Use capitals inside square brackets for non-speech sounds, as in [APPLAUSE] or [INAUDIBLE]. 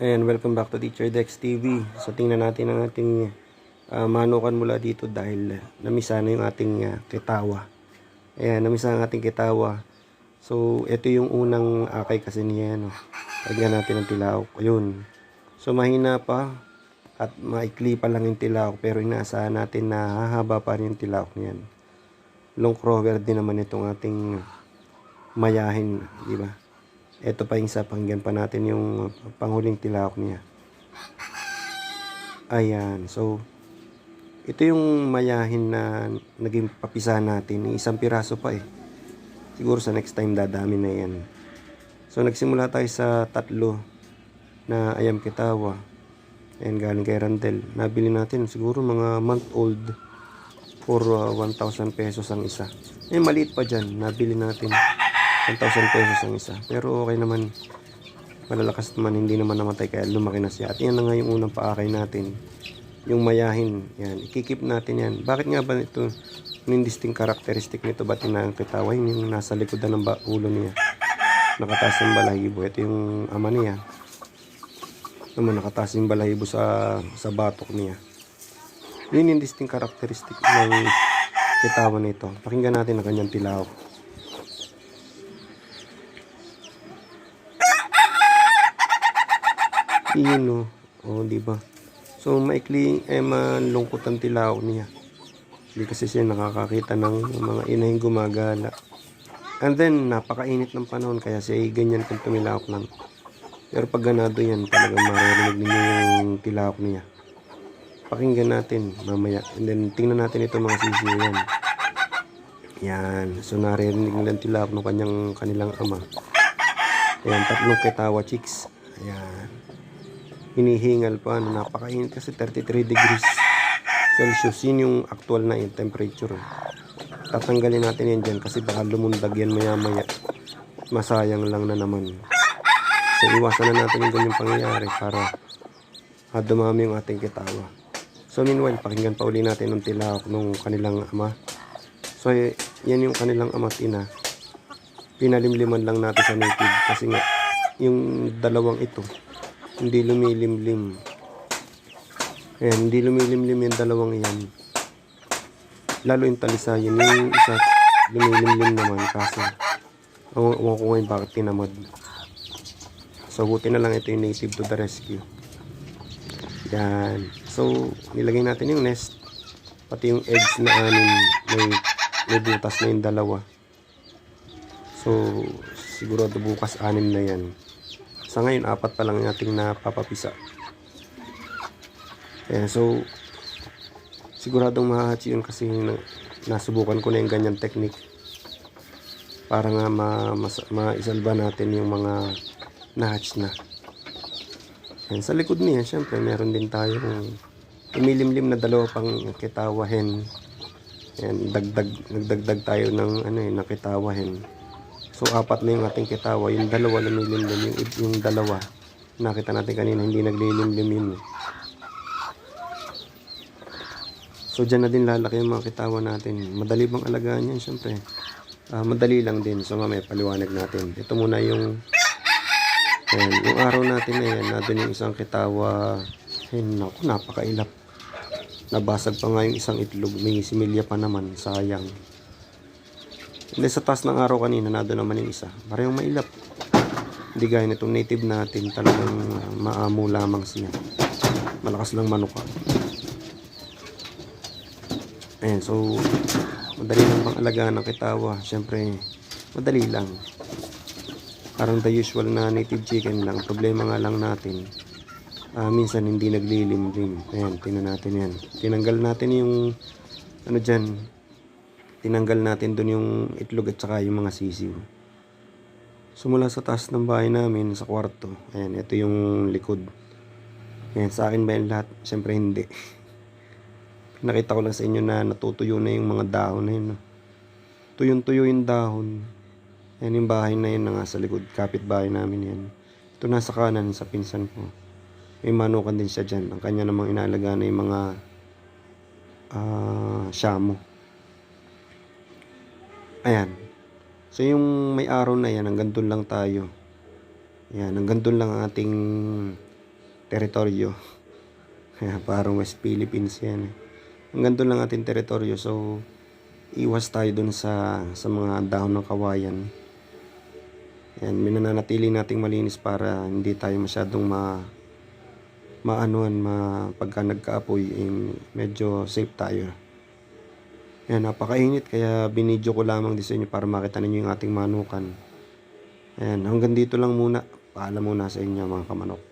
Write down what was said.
Ayan, welcome back to Teacher Dex TV. So tingnan natin ang ating ah, manukan mula dito dahil namisa na yung ating ah, kitawa. Ayan, namisa ang ating kitawa. So ito yung unang akay kasi niya. No? Lagyan natin ng tilawak. Ayun. So mahina pa at maikli pa lang yung tilawak pero inaasahan natin na hahaba pa rin yung tilawak niyan. Long crover din naman itong ating mayahin, di ba? Ito pa yung isa, pakinggan pa natin yung panghuling tilawak niya. Ayan, so ito yung mayahin na naging papisa natin. Isang piraso pa eh. Siguro sa next time dadami na yan. So nagsimula tayo sa tatlo na ayam kitawa. Ayan, galing kay Randel. Nabili natin siguro mga month old for uh, 1,000 pesos ang isa. Eh, maliit pa dyan. Nabili natin 1,000 pesos ang isa. Pero okay naman. Malalakas naman. Hindi naman namatay kaya lumaki na siya. At yan na nga yung unang paakay natin. Yung mayahin. Yan. Ikikip natin yan. Bakit nga ba ito yung distinct characteristic nito ba't kitawa yung nasa likodan ng ulo niya nakataas yung balahibo ito yung ama niya naman nakataas yung balahibo sa sa batok niya yun yung distinct characteristic ng kitawan nito. Pakinggan natin ang kanyang tilawak. Yun o. Oh, di ba? So, maikli, eh, malungkot ang tilawak niya. Hindi kasi siya nakakakita ng mga inahing gumagala. And then, napakainit ng panahon, kaya siya ganyan kung tumilawak lang. Pero pag ganado yan, talagang maririnig ninyo yung tilawak niya pakinggan natin mamaya. And then, tingnan natin ito mga sisiyo yan. Yan. So, naririnig nilang tilap ng kanyang, kanilang ama. Ayan, tatlong ketawa chicks. Ayan. Hinihingal pa. Ano, napakainit kasi 33 degrees Celsius. Yun yung actual na yung temperature. Tatanggalin natin yan dyan kasi baka lumundag yan maya maya. Masayang lang na naman. So, iwasan na natin yung ganyang pangyayari para ah, dumami yung ating kitawa. So meanwhile, pakinggan pa uli natin ng tilawak ng kanilang ama. So yan yung kanilang ama at ina. Pinalimliman lang natin sa native kasi nga yung dalawang ito hindi lumilimlim. Ayan, hindi lumilimlim yung dalawang yan. Lalo yung talisayan. Yung isa lumilimlim naman kasi ang ko ngayon bakit tinamad. So buti na lang ito yung native to the rescue. Yan. So, nilagay natin yung nest. Pati yung eggs na anim. May, may butas na yung dalawa. So, sigurado bukas anim na yan. Sa ngayon, apat pa lang yung ating napapapisa. Ayan, so, siguradong mahahatch yun kasi na, nasubukan ko na yung ganyan technique. Para nga ma, mas, maisalba natin yung mga nahatch na. Yan, sa likod niya, syempre, meron din tayong umilimlim na dalawa pang kitawahin. Yan, dagdag, nagdagdag tayo ng, ano eh, ng kitawahin. So, apat na yung ating kitawa. Yung dalawa na nilimlim, yung, yung dalawa. Nakita natin kanina, hindi naglilimlim yun. eh. So, dyan na din lalaki yung mga kitawa natin. Madali bang alagaan yan, syempre. Ah, madali lang din. So, mamaya paliwanag natin. Ito muna yung Ayan, yung araw natin na yan, nandun yung isang kitawa. Ayun, naku, napakailap. Nabasag pa nga yung isang itlog. May similya pa naman, sayang. Hindi sa taas ng araw kanina, nandun naman yung isa. Parehong mailap. Hindi gaya nitong native natin, talagang uh, maamo lamang siya. Malakas lang manuka. Ayan, so, madali lang bang alagaan ng kitawa. Siyempre, madali lang parang the usual na native chicken lang. Problema nga lang natin, ah, minsan hindi naglilimlim. Ayan, tingnan natin yan. Tinanggal natin yung, ano dyan, tinanggal natin dun yung itlog at saka yung mga sisiw. Sumula sa taas ng bahay namin, sa kwarto, ayan, ito yung likod. Ayan, sa akin ba yung lahat? Siyempre hindi. [LAUGHS] Nakita ko lang sa inyo na natutuyo na yung mga dahon na yun. no? Tuyong-tuyo yung dahon. Yan yung bahay na yun na nga sa likod. Kapit bahay namin yan. Ito nasa kanan sa pinsan ko. May manukan din siya dyan. Ang kanya namang inaalaga na yung mga ah shamu. Ayan. So yung may araw na yan, hanggang doon lang tayo. Yan, hanggang doon lang ang ating teritoryo. [LAUGHS] Parang West Philippines yan eh. Hanggang doon lang ating teritoryo. So, iwas tayo dun sa, sa mga dahon ng kawayan. Yan, minananatili nating malinis para hindi tayo masyadong ma maanuan, ma pagka nagkaapoy, eh, medyo safe tayo. Yan, napakainit kaya binidyo ko lamang din sa inyo para makita ninyo yung ating manukan. Ayan, hanggang dito lang muna. Paalam muna sa inyo mga kamanok.